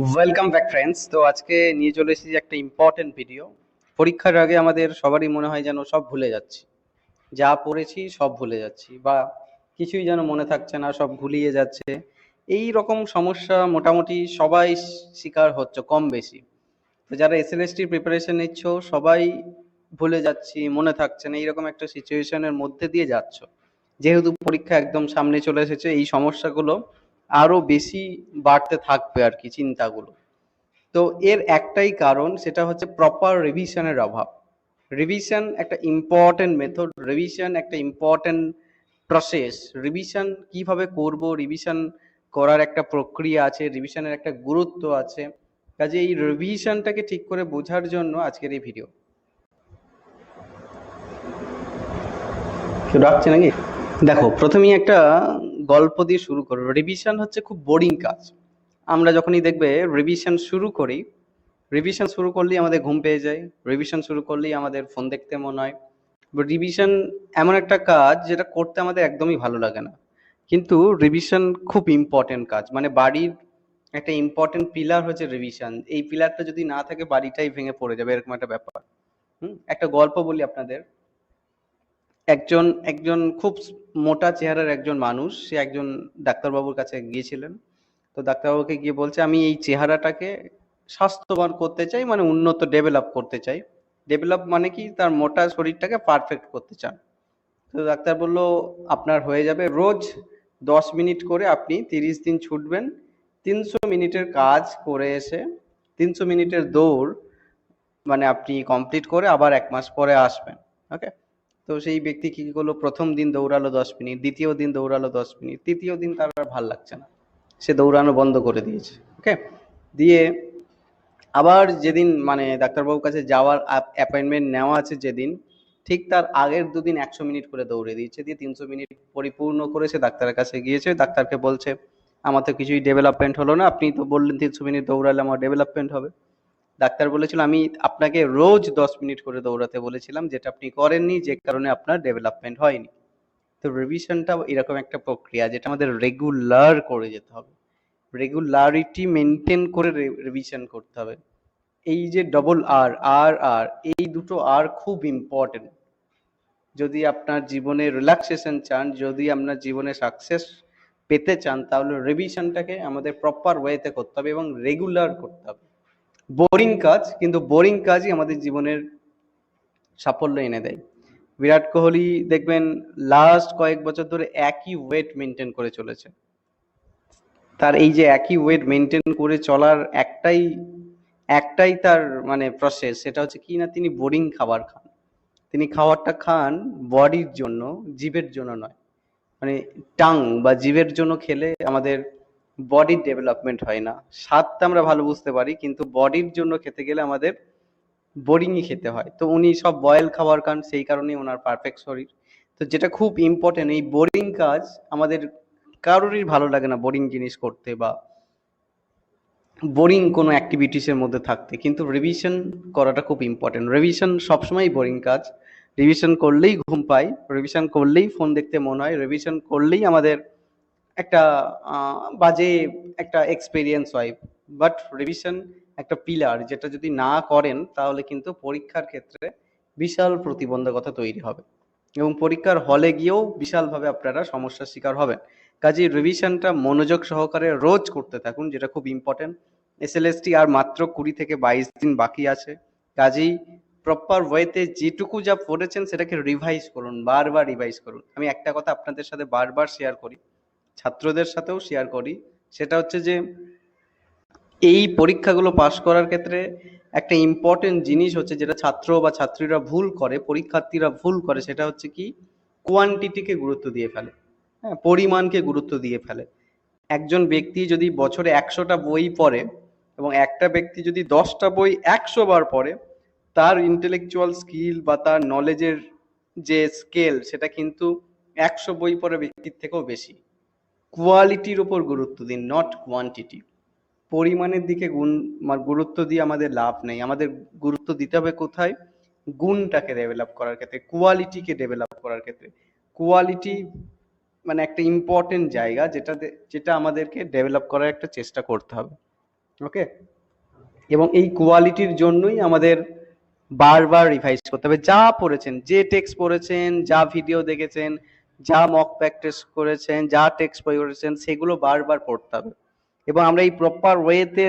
Welcome back friends তো আজকে নিয়ে চলে এসেছি একটা ইম্পর্টেন্ট ভিডিও পরীক্ষার আগে আমাদের সবারই মনে হয় যেন সব ভুলে যাচ্ছি। যা পড়েছি, সব ভুলে যাচ্ছি বা কিছুই যেন মনে থাকছে না, সব ভুলিয়ে যাচ্ছে। এই রকম সমস্যা মোটামুটি সবাই শিকার হচ্ছে, কম বেশি। তো যারা এসএলএসটির প্রিপারেশন নিচ্ছ, সবাই ভুলে যাচ্ছি, মনে থাকছে না, এইরকম একটা সিচুয়েশনের মধ্যে দিয়ে যাচ্ছ। যেহেতু পরীক্ষা একদম সামনে চলে এসেছে, এই সমস্যাগুলো আরও বেশি বাড়তে থাকবে আর কি চিন্তাগুলো। তো এর একটাই কারণ সেটা হচ্ছে প্রপার রিভিশনের অভাব। রিভিশন একটা ইম্পর্টেন্ট মেথড রিভিশন একটা ইম্পর্টেন্ট প্রসেস রিভিশন কীভাবে করব রিভিশন করার একটা প্রক্রিয়া আছে রিভিশনের একটা গুরুত্ব আছে। কাজে এই রিভিশনটাকে ঠিক করে বোঝার জন্য আজকের এই ভিডিও ডাকছে নাকি? দেখো, প্রথমেই একটা গল্প দিয়ে শুরু করো। রিভিশন হচ্ছে খুব বোরিং কাজ। আমরা যখনই দেখবে রিভিশন শুরু করি রিভিশন শুরু করলেই আমাদের ঘুম পেয়ে যায় রিভিশন শুরু করলেই আমাদের ফোন দেখতে মনে হয়। রিভিশন এমন একটা কাজ যেটা করতে আমাদের একদমই ভালো লাগে না। কিন্তু রিভিশন খুব ইম্পর্টেন্ট কাজ। মানে বাড়ির একটা ইম্পর্টেন্ট পিলার হচ্ছে রিভিশন এই পিলারটা যদি না থাকে, বাড়িটাই ভেঙে পড়ে যাবে, এরকম একটা ব্যাপার। হুম? একটা গল্প বলি আপনাদের। একজন একজন খুব মোটা চেহারার একজন মানুষ, সে একজন ডাক্তারবাবুর কাছে গিয়েছিলেন। তো ডাক্তারবাবুকে গিয়ে বলছে, আমি এই চেহারাটাকে স্বাস্থ্যবান করতে চাই মানে উন্নত ডেভেলপ করতে চাই। ডেভেলপ মানে কি? তার মোটা শরীরটাকে পারফেক্ট করতে চান। তো ডাক্তার বলল, আপনার হয়ে যাবে। রোজ দশ মিনিট করে আপনি তিরিশ দিন ছুটবেন, তিনশো মিনিটের কাজ করে এসে, তিনশো মিনিটের দৌড় মানে আপনি কমপ্লিট করে আবার এক মাস পরে আসবেন। ওকে তো সেই ব্যক্তি কি করল? প্রথম দিন দৌড়ালো দশ মিনিট, দ্বিতীয় দিন দৌড়ালো দশ মিনিট, তৃতীয় দিন তার আর ভালো লাগছে না। সে দৌড়ানো বন্ধ করে দিয়েছে ওকে দিয়ে আবার যেদিন মানে ডাক্তারবাবুর কাছে যাওয়ার অ্যাপয়েন্টমেন্ট নেওয়া আছে যেদিন, ঠিক তার আগের দুদিন একশো মিনিট করে দৌড়ে দিয়েছে, দিয়ে তিনশো মিনিট পরিপূর্ণ করে সে ডাক্তারের কাছে গিয়েছে। ডাক্তারকে বলছে, আমার তো কিছুই ডেভেলপমেন্ট হলো না, আপনি তো বললেন তিনশো মিনিট দৌড়ালে আমার ডেভেলপমেন্ট হবে। ডাক্তার বলেছিল, আমি আপনাকে রোজ দশ মিনিট করে দৌড়াতে বলেছিলাম, যেটা আপনি করেননি, যে কারণে আপনার ডেভেলপমেন্ট হয়নি। তো রিভিশনটা এরকম একটা প্রক্রিয়া, যেটা আমাদের রেগুলার করে যেতে হবে। রেগুলারিটি মেনটেন করে রিভিশন করতে হবে। এই যে ডবল আর আর আর এই দুটো আর খুব ইম্পর্টেন্ট যদি আপনার জীবনে রিল্যাক্সেশন চান, যদি আপনার জীবনে সাকসেস পেতে চান, তাহলে রিভিশনটাকে আমাদের প্রপার ওয়েতে করতে হবে এবং রেগুলার করতে হবে। বোরিং কাজ, কিন্তু বোরিং কাজই আমাদের জীবনের সাফল্য এনে দেয়। বিরাট কোহলি দেখবেন লাস্ট কয়েক বছর ধরে একই ওয়েট মেনটেন করে চলেছে। তার এই যে একই ওয়েট মেনটেন করে চলার একটাই একটাই তার মানে প্রসেস সেটা হচ্ছে কি না, তিনি বোরিং খাবার খান। তিনি খাবারটা খান বডির জন্য, জীবের জন্য নয়। মানে টাং বা জীবের জন্য খেলে আমাদের বডির ডেভেলপমেন্ট হয় না। স্বাদটা আমরা ভালো বুঝতে পারি, কিন্তু বডির জন্য খেতে গেলে আমাদের বোরিংই খেতে হয়। তো উনি সব বয়েল খাবার খান সেই কারণেই ওনার পারফেক্ট শরীর। তো যেটা খুব ইম্পর্টেন্ট এই বোরিং কাজ আমাদের কারোরই ভালো লাগে না বোরিং জিনিস করতে বা বোরিং কোনো অ্যাক্টিভিটিসের মধ্যে থাকতে। কিন্তু রিভিশন করাটা খুব ইম্পর্টেন্ট রিভিশন সবসময় বোরিং কাজ। রিভিশন করলেই ঘুম পাই রিভিশন করলেই ফোন দেখতে মন হয় রিভিশন করলেই আমাদের একটা বাজে একটা এক্সপিরিয়েন্স হয়। বাট রিভিশন একটা পিলার যেটা যদি না করেন, তাহলে কিন্তু পরীক্ষার ক্ষেত্রে বিশাল প্রতিবন্ধকতা তৈরি হবে। এবং পরীক্ষার হলে গিয়েও বিশালভাবে আপনারা সমস্যার শিকার হবেন। কাজেই রিভিশনটা মনোযোগ সহকারে রোজ করতে থাকুন, যেটা খুব ইম্পর্টেন্ট এসএলএসটি আর মাত্র কুড়ি থেকে বাইশ দিন বাকি আছে। কাজেই প্রপার ওয়েতে যেটুকু যা পড়েছেন, সেটাকে রিভাইজ করুন, বারবার রিভাইজ করুন। আমি একটা কথা আপনাদের সাথে বারবার শেয়ার করি। ছাত্রদের সাথেও শেয়ার করি। সেটা হচ্ছে যে, এই পরীক্ষাগুলো পাশ করার ক্ষেত্রে একটা ইম্পর্টেন্ট জিনিস হচ্ছে যেটা ছাত্র বা ছাত্রীরা ভুল করে, পরীক্ষার্থীরা ভুল করে, সেটা হচ্ছে কি? কোয়ান্টিটিকে গুরুত্ব দিয়ে ফেলে। হ্যাঁ পরিমাণকে গুরুত্ব দিয়ে ফেলে। একজন ব্যক্তি যদি বছরে একশোটা বই পড়ে এবং একটা ব্যক্তি যদি দশটা বই একশো বার পড়ে, তার ইন্টেলেকচুয়াল স্কিল বা তার নলেজের যে স্কেল সেটা কিন্তু একশো বই পড়ে ব্যক্তির থেকেও বেশি। কোয়ালিটির উপর গুরুত্ব দিন নট কোয়ান্টিটি পরিমাণের দিকে গুণ গুরুত্ব দিয়ে আমাদের লাভ নেই। আমাদের গুরুত্ব দিতে হবে কোথায়? গুণটাকে ডেভেলপ করার ক্ষেত্রে কোয়ালিটিকে ডেভেলপ করার ক্ষেত্রে। কোয়ালিটি মানে একটা ইম্পর্টেন্ট জায়গা যেটাতে যেটা আমাদেরকে ডেভেলপ করার একটা চেষ্টা করতে হবে। ওকে এবং এই কোয়ালিটির জন্যই আমাদের বারবার রিভাইজ করতে হবে। যা পড়েছেন, যে টেক্সট পড়েছেন, যা ভিডিও দেখেছেন যা মক প্র্যাকটিস করেছেন, যা টেক্সট বই করেছেন, সেগুলো বারবার পড়তে হবে। এবং আমরা এই প্রপার ওয়েতে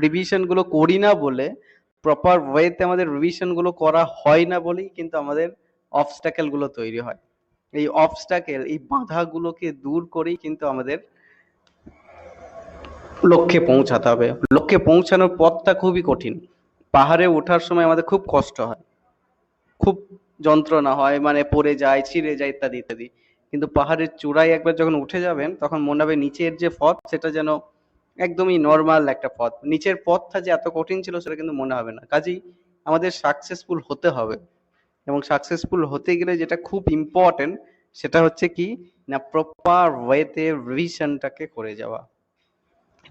রিভিশনগুলো করি না বলে প্রপার ওয়েতে আমাদের রিভিশনগুলো করা হয় না বলেই কিন্তু আমাদের অবস্টাকেলগুলো তৈরি হয়। এই অবস্টাকেল এই বাধাগুলোকে দূর করেই কিন্তু আমাদের লক্ষ্যে পৌঁছাতে হবে। লক্ষ্যে পৌঁছানোর পথটা খুবই কঠিন। পাহাড়ে ওঠার সময় আমাদের খুব কষ্ট হয়। খুব যন্ত্রণা হয় মানে পড়ে যায়, ছিঁড়ে যায় ইত্যাদি ইত্যাদি। কিন্তু পাহাড়ের চূড়ায় একবার যখন উঠে যাবেন, তখন মনে হবে নিচের যে পথ, সেটা যেন একদমই নর্মাল একটা পথ। নিচের পথটা যে এত কঠিন ছিল, সেটা কিন্তু মনে হবে না। কাজেই আমাদের সাকসেসফুল হতে হবে। এবং সাকসেসফুল হতে গেলে যেটা খুব ইম্পর্টেন্ট সেটা হচ্ছে কি, না প্রপার ওয়েতে রিভিশনটাকে করে যাওয়া।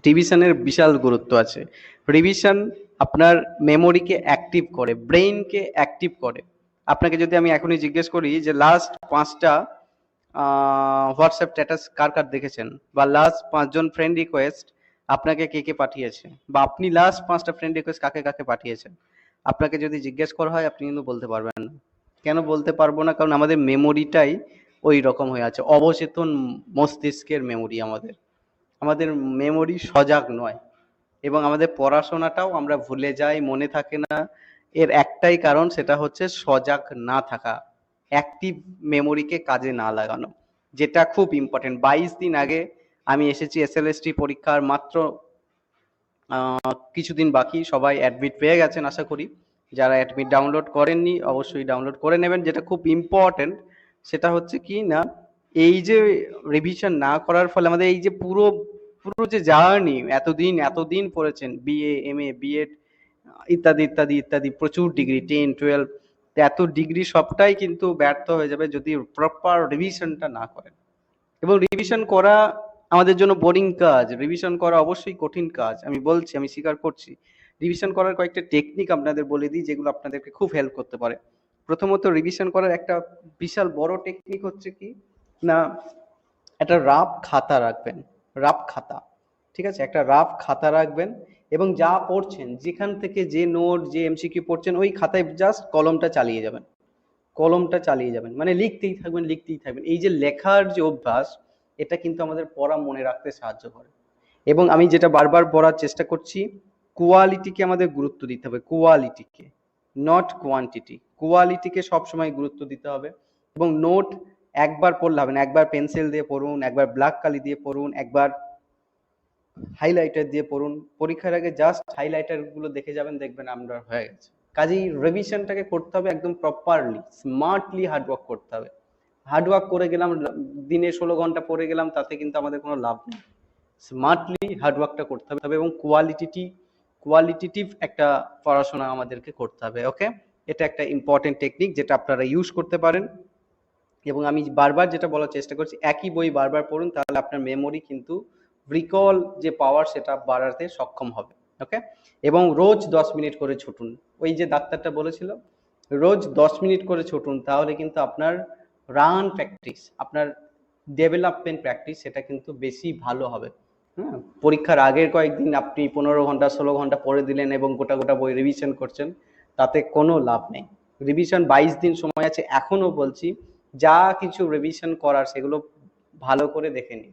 রিভিশনের বিশাল গুরুত্ব আছে। রিভিশন আপনার মেমোরিকে অ্যাক্টিভ করে ব্রেইনকে অ্যাক্টিভ করে। আপনাকে যদি আমি এখনই জিজ্ঞেস করি যে লাস্ট পাঁচটা হোয়াটসঅ্যাপ স্ট্যাটাস কার কার দেখেছেন? বা লাস্ট পাঁচজন ফ্রেন্ড রিকোয়েস্ট আপনাকে কে কে পাঠিয়েছে? বা আপনি লাস্ট পাঁচটা ফ্রেন্ড রিকোয়েস্ট কাকে কাকে পাঠিয়েছেন? আপনাকে যদি জিজ্ঞেস করা হয়, আপনি কিন্তু বলতে পারবেন না। কেন বলতে পারব না? কারণ আমাদের মেমোরিটাই ওই রকম হয়ে আছে। অবচেতন মস্তিষ্কের মেমোরি আমাদের। আমাদের মেমোরি সজাগ নয়। এবং আমাদের পড়াশোনাটাও আমরা ভুলে যাই, মনে থাকে না। এর একটাই কারণ সেটা হচ্ছে সজাগ না থাকা। অ্যাক্টিভ মেমোরিকে কাজে না লাগানো, যেটা খুব ইম্পর্টেন্ট বাইশ দিন আগে আমি এসেছি এসএলএসটি পরীক্ষার মাত্র কিছুদিন বাকি, সবাই অ্যাডমিট পেয়ে গেছেন আশা করি। যারা অ্যাডমিট ডাউনলোড করেননি, অবশ্যই ডাউনলোড করে নেবেন। যেটা খুব ইম্পর্টেন্ট সেটা হচ্ছে কি না, এই যে রিভিশন না করার ফলে আমাদের এই যে পুরো পুরো যে জার্নি এতদিন এতদিন পড়েছেন বিএ এম এ বিএড ইত্যাদি ইত্যাদি ইত্যাদি, প্রচুর ডিগ্রি টেন টুয়েলভ এত ডিগ্রি সবটাই কিন্তু ব্যর্থ হয়ে যাবে যদি প্রপার রিভিশনটা না করেন। এবং রিভিশন করা আমাদের জন্য বোরিং কাজ। রিভিশন করা অবশ্যই কঠিন কাজ। আমি বলছি, আমি স্বীকার করছি। রিভিশন করার কয়েকটা টেকনিক আপনাদের বলে দিই, যেগুলো আপনাদেরকে খুব হেল্প করতে পারে। প্রথমত রিভিশন করার একটা বিশাল বড় টেকনিক হচ্ছে কি? না, একটা রাফ খাতা রাখবেন। রাফ খাতা। ঠিক আছে? একটা রাফ খাতা রাখবেন। এবং যা পড়ছেন, যেখান থেকে যে নোট, যে এমসিকিউ পড়ছেন, ওই খাতায় জাস্ট কলমটা চালিয়ে যাবেন। কলমটা চালিয়ে যাবেন। মানে লিখতেই থাকবেন লিখতেই থাকবেন। এই যে লেখার যে অভ্যাস, এটা কিন্তু আমাদের পড়া মনে রাখতে সাহায্য করে। এবং আমি যেটা বারবার পড়ার চেষ্টা করছি কোয়ালিটিকে আমাদের গুরুত্ব দিতে হবে। কোয়ালিটিকে নট কোয়ান্টিটি কোয়ালিটিকে সবসময় গুরুত্ব দিতে হবে। এবং নোট একবার পড়লে হবে না। একবার পেন্সিল দিয়ে পড়ুন, একবার ব্ল্যাক কালি দিয়ে পড়ুন, একবার হাইলাইটার দিয়ে পড়ুন। পরীক্ষার আগে জাস্ট হাইলাইটারগুলো দেখে যাবেন, দেখবেন আমরা হয়ে গেছে। কাজেই রিভিশনটাকে করতে হবে একদম প্রপারলি স্মার্টলি হার্ডওয়ার্ক করতে হবে। হার্ডওয়ার্ক করে গেলাম, দিনে ষোলো ঘণ্টা পড়ে গেলাম, তাতে কিন্তু আমাদের কোনো লাভ নেই। স্মার্টলি হার্ডওয়ার্কটা করতে হবে এবং কোয়ালিটিটি কোয়ালিটিটিভ একটা পড়াশোনা আমাদেরকে করতে হবে ওকে এটা একটা ইম্পর্টেন্ট টেকনিক যেটা আপনারা ইউজ করতে পারেন। এবং আমি বারবার যেটা বলার চেষ্টা করছি, একই বই বারবার পড়ুন, তাহলে আপনার মেমোরি কিন্তু রিকল যে পাওয়ার সেটা বাড়াতে সক্ষম হবে ওকে এবং রোজ দশ মিনিট করে ছুটুন। ওই যে ডাক্তারটা বলেছিল, রোজ দশ মিনিট করে ছুটুন, তাহলে কিন্তু আপনার রান প্র্যাকটিস আপনার ডেভেলপমেন্ট প্র্যাকটিস সেটা কিন্তু বেশি ভালো হবে। হ্যাঁ পরীক্ষার আগের কয়েকদিন আপনি পনেরো ঘণ্টা, ষোলো ঘণ্টা পড়ে দিলেন এবং গোটা গোটা বই রিভিশন করছেন, তাতে কোনো লাভ নেই। রিভিশন বাইশ দিন সময় আছে, এখনও বলছি, যা কিছু রিভিশন করার সেগুলো ভালো করে দেখে নিন।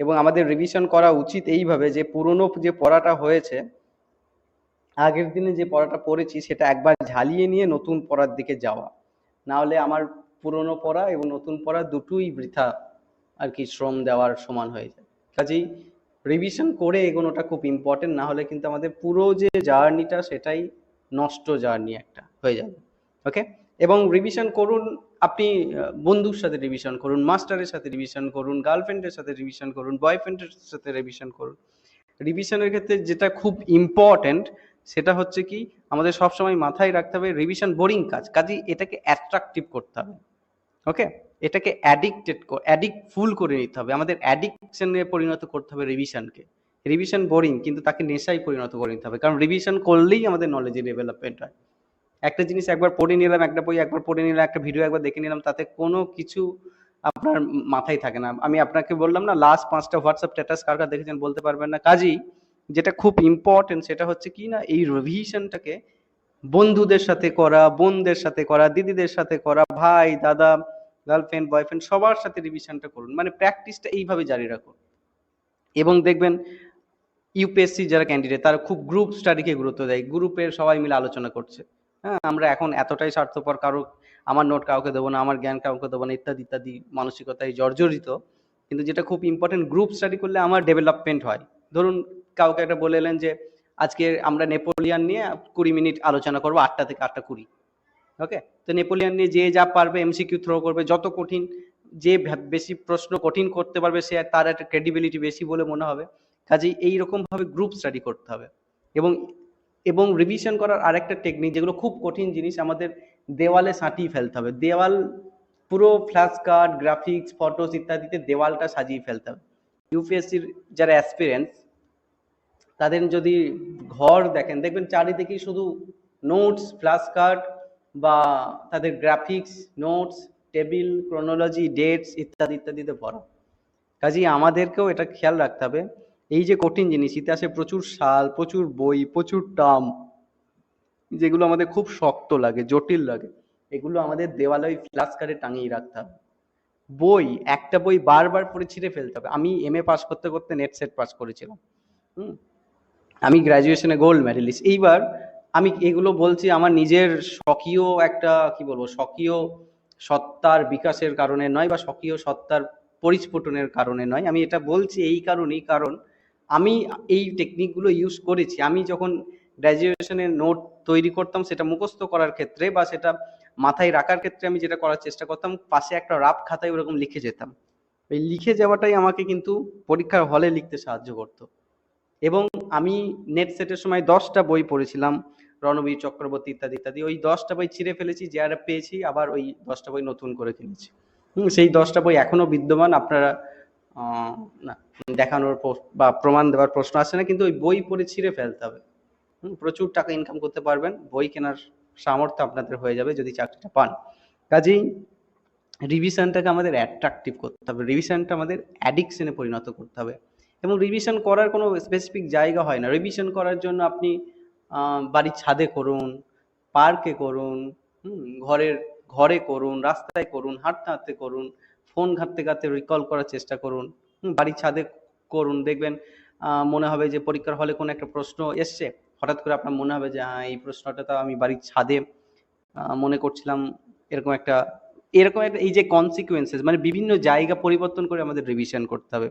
এবং আমাদের রিভিশন করা উচিত এইভাবে যে পুরনো যে পড়াটা হয়েছে, আগের দিনে যে পড়াটা পড়েছি সেটা একবার ঝালিয়ে নিয়ে নতুন পড়ার দিকে যাওয়া। না হলে আমার পুরনো পড়া এবং নতুন পড়া দুটোই বৃথা আর কি শ্রম দেওয়ার সমান হয়ে যায়। কাজেই রিভিশন করে এগোনোটা খুব ইম্পর্টেন্ট না হলে কিন্তু আমাদের পুরো যে জার্নিটা সেটাই নষ্ট জার্নি একটা হয়ে যাবে। ওকে এবং রিভিশন করুন আপনি বন্ধুর সাথে রিভিশন করুন মাস্টারের সাথে রিভিশন করুন গার্লফ্রেন্ডের সাথে রিভিশন করুন বয়ফ্রেন্ডের সাথে রিভিশন করুন। রিভিশনের ক্ষেত্রে যেটা খুব ইম্পর্ট্যান্ট সেটা হচ্ছে কি, আমাদের সবসময় মাথায় রাখতে হবে রিভিশন বোরিং কাজ। কাজেই এটাকে অ্যাট্রাকটিভ করতে হবে। ওকে এটাকে অ্যাডিক্টেড অ্যাডিক্ট ফুল করে নিতে হবে। আমাদের অ্যাডিকশনে পরিণত করতে হবে রিভিশনকে রিভিশন বোরিং কিন্তু তাকে নেশায় পরিণত করে নিতে হবে। কারণ রিভিশন করলেই আমাদের নলেজের ডেভেলপমেন্ট হয়। একটা জিনিস একবার পড়ে নিলাম, একটা বই একবার পড়ে নিলাম, একটা ভিডিও একবার দেখে নিলাম, তাতে কোনো কিছু আপনার মাথায় থাকে না। আমি আপনাকে বললাম না লাস্ট পাঁচটা হোয়াটসঅ্যাপ স্ট্যাটাস কার কার দেখেছেন বলতে পারবেন না। কাজেই যেটা খুব ইম্পর্টেন্ট সেটা হচ্ছে কি না, এই রিভিশনটাকে বন্ধুদের সাথে করা, বোনদের সাথে করা, দিদিদের সাথে করা, ভাই, দাদা গার্লফ্রেন্ড বয়ফ্রেন্ড সবার সাথে রিভিশনটা করুন। মানে প্র্যাকটিসটা এইভাবে জারি রাখুন। এবং দেখবেন ইউপিএসসি যারা ক্যান্ডিডেট তারা খুব গ্রুপ স্টাডিকে গুরুত্ব দেয়। গ্রুপের সবাই মিলে আলোচনা করছে। হ্যাঁ আমরা এখন এতটাই স্বার্থপর, কারও আমার নোট কাউকে দেবো না, আমার জ্ঞান কাউকে দেবো না, ইত্যাদি ইত্যাদি মানসিকতায় জর্জরিত। কিন্তু যেটা খুব ইম্পর্টেন্ট গ্রুপ স্টাডি করলে আমার ডেভেলপমেন্ট হয়। ধরুন, কাউকে একটা বলে এলেন যে, আজকে আমরা নেপোলিয়ান নিয়ে কুড়ি মিনিট আলোচনা করব, আটটা থেকে আটটা কুড়ি। ওকে? তো নেপোলিয়ান নিয়ে যে যা পারবে এমসিকিউ থ্রো করবে, যত কঠিন, যে বেশি প্রশ্ন কঠিন করতে পারবে, সে তার একটা ক্রেডিবিলিটি বেশি বলে মনে হবে। কাজেই এইরকমভাবে গ্রুপ স্টাডি করতে হবে। এবং এবং রিভিশন করার আরেকটা টেকনিক যেগুলো খুব কঠিন জিনিস, আমাদের দেওয়ালে সাঁটিয়ে ফেলতে হবে। দেওয়াল পুরো ফ্ল্যাশ কার্ড গ্রাফিক্স ফটোস ইত্যাদিতে দেওয়ালটা সাজিয়ে ফেলতে হবে। ইউপিএসসির যারা অ্যাসপিরেন্স তাদের যদি ঘর দেখেন, দেখবেন চারিদিকেই শুধু নোটস ফ্ল্যাশ কার্ড বা তাদের graphics notes table chronology dates ইত্যাদি, ইত্যাদিতে ভরা। কাজেই আমাদেরকেও এটা খেয়াল রাখতে হবে। এই যে কঠিন জিনিস, ইতিহাসে প্রচুর সাল, প্রচুর বই, প্রচুর টার্ম, যেগুলো আমাদের খুব শক্ত লাগে, জটিল লাগে, এগুলো আমাদের দেওয়ালে ওই ফ্ল্যাশ কার্ডে টাঙিয়ে রাখতে হবে। বই, একটা বই বারবার পড়ে ছিঁড়ে ফেলতে হবে। আমি এম এ পাস করতে করতে নেট সেট পাস করেছিলাম, হুম? আমি গ্র্যাজুয়েশনে গোল্ড মেডেলিস্ট এইবার আমি এগুলো বলছি আমার নিজের স্বকীয় একটা, কি বলব, স্বকীয় সত্তার বিকাশের কারণে নয় বা স্বকীয় সত্তার পরিস্ফুটনের কারণে নয়। আমি এটা বলছি এই কারণেই, কারণ আমি এই টেকনিকগুলো ইউজ করেছি। আমি যখন গ্র্যাজুয়েশনের নোট তৈরি করতাম, সেটা মুখস্থ করার ক্ষেত্রে বা সেটা মাথায় রাখার ক্ষেত্রে আমি যেটা করার চেষ্টা করতাম, পাশে একটা রাফ খাতায় ওরকম লিখে যেতাম। ওই লিখে যাওয়াটাই আমাকে কিন্তু পরীক্ষার হলে লিখতে সাহায্য করতো। এবং আমি নেট সেটের সময় দশটা বই পড়েছিলাম, রণবীর চক্রবর্তী ইত্যাদি ইত্যাদি। ওই দশটা বই ছিঁড়ে ফেলেছি যারা পেয়েছি, আবার ওই দশটা বই নতুন করে কিনেছি। সেই দশটা বই এখনও বিদ্যমান, আপনারা দেখানোর বা প্রমাণ দেওয়ার প্রশ্ন আসে না, কিন্তু ওই বই পড়ে ছিঁড়ে ফেলতে হবে। প্রচুর টাকা ইনকাম করতে পারবেন, বই কেনার সামর্থ্য আপনাদের হয়ে যাবে যদি চাকরিটা পান। কাজেই রিভিশনটাকে আমাদের অ্যাট্রাকটিভ করতে হবে রিভিশনটা আমাদের অ্যাডিকশনে পরিণত করতে হবে। এবং রিভিশন করার কোনো স্পেসিফিক জায়গা হয় না। রিভিশন করার জন্য আপনি বাড়ির ছাদে করুন পার্কে করুন ঘরের, ঘরে করুন, রাস্তায় করুন, হাঁটতে হাঁটতে করুন ফোন ঘাঁটতে ঘাঁটতে রিকল করার চেষ্টা করুন। বাড়ির ছাদে করুন, দেখবেন মনে হবে যে পরীক্ষার হলে কোনো একটা প্রশ্ন এসছে। হঠাৎ করে আপনার মনে হবে যে হ্যাঁ এই প্রশ্নটা তো আমি বাড়ির ছাদে মনে করছিলাম। এরকম একটা এরকম একটা, এই যে কনসিকুয়েন্সেস মানে বিভিন্ন জায়গা পরিবর্তন করে আমাদের রিভিশন করতে হবে।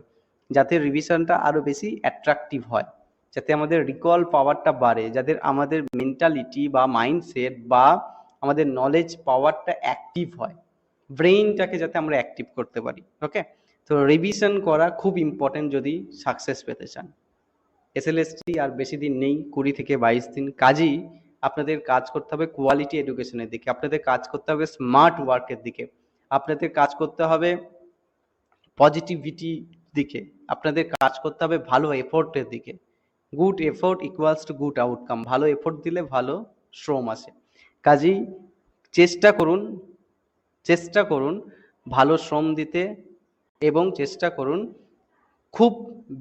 যাতে রিভিশনটা আরও বেশি অ্যাট্রাকটিভ হয়। যাতে আমাদের রিকল পাওয়ারটা বাড়ে। যাদের আমাদের মেন্টালিটি বা মাইন্ডসেট বা আমাদের নলেজ পাওয়ারটা অ্যাক্টিভ হয়। ব্রেইনটাকে যাতে আমরা অ্যাক্টিভ করতে পারি ওকে তো রিভিশন করা খুব ইম্পর্টেন্ট যদি সাকসেস পেতে চান। এসএলএসটি আর বেশি দিন নেই, কুড়ি থেকে বাইশ দিন, কাজেই আপনাদের কাজ করতে হবে কোয়ালিটি এডুকেশনের দিকে। আপনাদের কাজ করতে হবে স্মার্ট ওয়ার্কের দিকে। আপনাদের কাজ করতে হবে পজিটিভিটি দিকে। আপনাদের কাজ করতে হবে ভালো এফোর্টের দিকে। Good effort equals to good outcome ভালো এফোর্ট দিলে ভালো শ্রম আসে। কাজেই চেষ্টা করুন চেষ্টা করুন ভালো শ্রম দিতে এবং চেষ্টা করুন খুব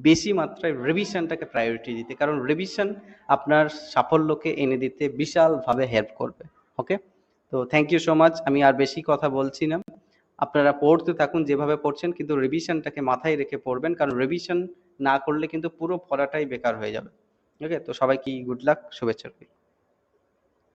বেশি মাত্রায় রিভিশনটাকে প্রায়োরিটি দিতে। কারণ রিভিশন আপনার সাফল্যকে এনে দিতে বিশালভাবে হেল্প করবে। ওকে তো থ্যাংক ইউ সো মাচ আমি আর বেশি কথা বলছি না। আপনারা পড়তে থাকুন যেভাবে পড়ছেন, কিন্তু রিভিশনটাকে মাথায় রেখে পড়বেন। কারণ রিভিশন না করলে কিন্তু পুরো পড়াটাই বেকার হয়ে যাবে। ওকে তো সবাইকে গুড লাক শুভেচ্ছা রইল।